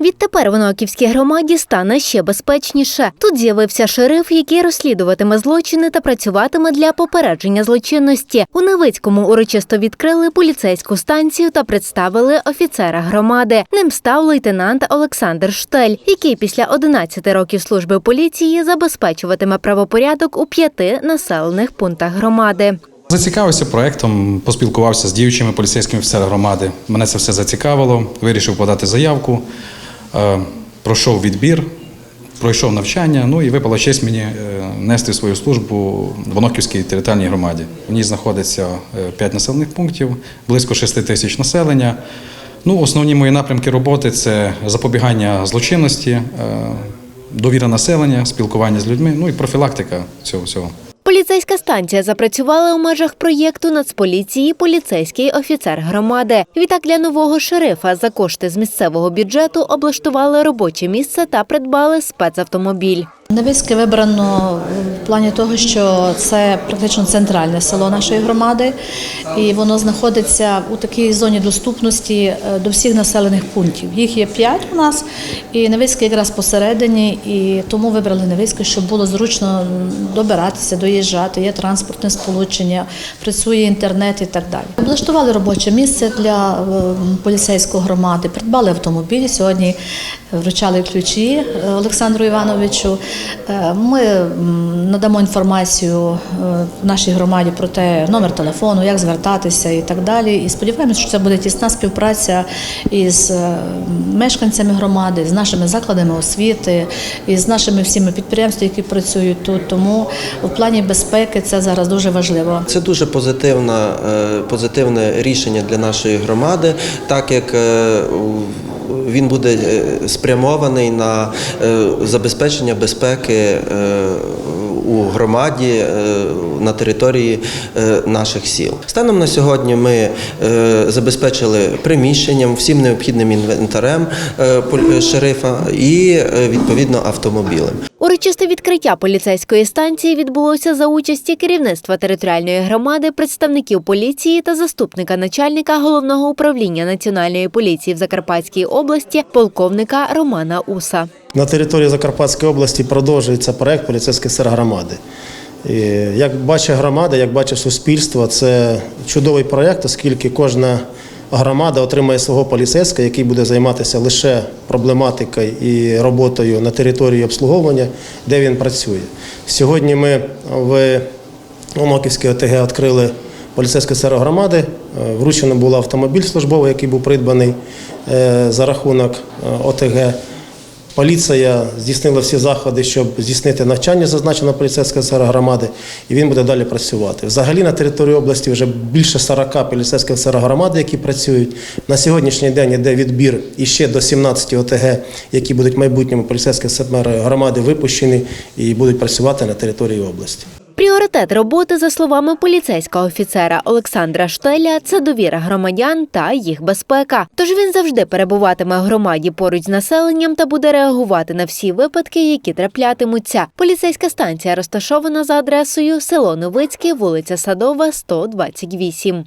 Відтепер в Оноківській громаді стане ще безпечніше. Тут з'явився шериф, який розслідуватиме злочини та працюватиме для попередження злочинності. У Невицькому урочисто відкрили поліцейську станцію та представили офіцера громади. Ним став лейтенант Олександр Штель, який після 11 років служби поліції забезпечуватиме правопорядок у п'яти населених пунктах громади. Зацікавився проектом, поспілкувався з діючими поліцейськими офіцерами громади. Мене це все зацікавило. Вирішив подати заявку, е, пройшов відбір, пройшов навчання. Ну і випала честь мені е, нести свою службу в Оноківській територіальній громаді. В ній знаходиться 5 населених пунктів, близько 6 тисяч населення. Ну, основні мої напрямки роботи це запобігання злочинності, е, довіра населення, спілкування з людьми, ну і профілактика цього всього. Поліцейська станція запрацювала у межах проєкту Нацполіції поліцейський офіцер громади. Відтак для нового шерифа за кошти з місцевого бюджету облаштували робоче місце та придбали спецавтомобіль. Невицьке вибрано в плані того, що це практично центральне село нашої громади, і воно знаходиться у такій зоні доступності е, до всіх населених пунктів. Їх є п'ять у нас, і Невицьке якраз посередині, і тому вибрали Невицьке, щоб було зручно добиратися, доїжджати. Є транспортне сполучення, працює інтернет і так далі. Облаштували робоче місце для е, поліцейської громади, придбали автомобіль. Сьогодні вручали ключі е, Олександру Івановичу. Е, Ми надамо інформацію е, нашій громаді про те, номер телефону, як звертатися і так далі. І сподіваємося, що це буде тісна співпраця із е, мешканцями громади, з нашими закладами освіти, і з нашими всіми підприємствами, які працюють тут. Тому в плані безпеки це зараз дуже важливо. Це дуже позитивна, позитивне рішення для нашої громади, так як він буде е, спрямований на е, забезпечення безпеки е, у громаді е, на території е, наших сіл. Станом на сьогодні ми е, забезпечили приміщенням, всім необхідним інвентарем шерифа і відповідно автомобілем. Урочисте відкриття поліцейської станції відбулося за участі керівництва територіальної громади, представників поліції та заступника начальника головного управління національної поліції в Закарпатській області полковника Романа Уса. На території Закарпатської області продовжується проект поліцейський сер громади. Як бачить громада, як бачить суспільство, це чудовий проект, оскільки кожна громада отримає свого поліцейського, який буде займатися лише проблематикою і роботою на території обслуговування, де він працює. Сьогодні ми в Оноківській ОТГ відкрили поліцейське серо громади. Вручено був автомобіль службовий, який був придбаний е, за рахунок е, ОТГ. Поліція здійснила всі заходи, щоб здійснити навчання зазначеного поліцейського сера громади, і він буде далі працювати. Взагалі на території області вже більше 40 поліцейських сера громади, які працюють. На сьогоднішній день йде відбір іще до 17 ОТГ, які будуть майбутньому поліцейські сера громади випущені і будуть працювати на території області. Пріоритет роботи, за словами поліцейського офіцера Олександра Штеля, це довіра громадян та їх безпека. Тож він завжди перебуватиме в громаді поруч з населенням та буде реагувати на всі випадки, які траплятимуться. Поліцейська станція розташована за адресою село Новицьке, вулиця Садова, 128.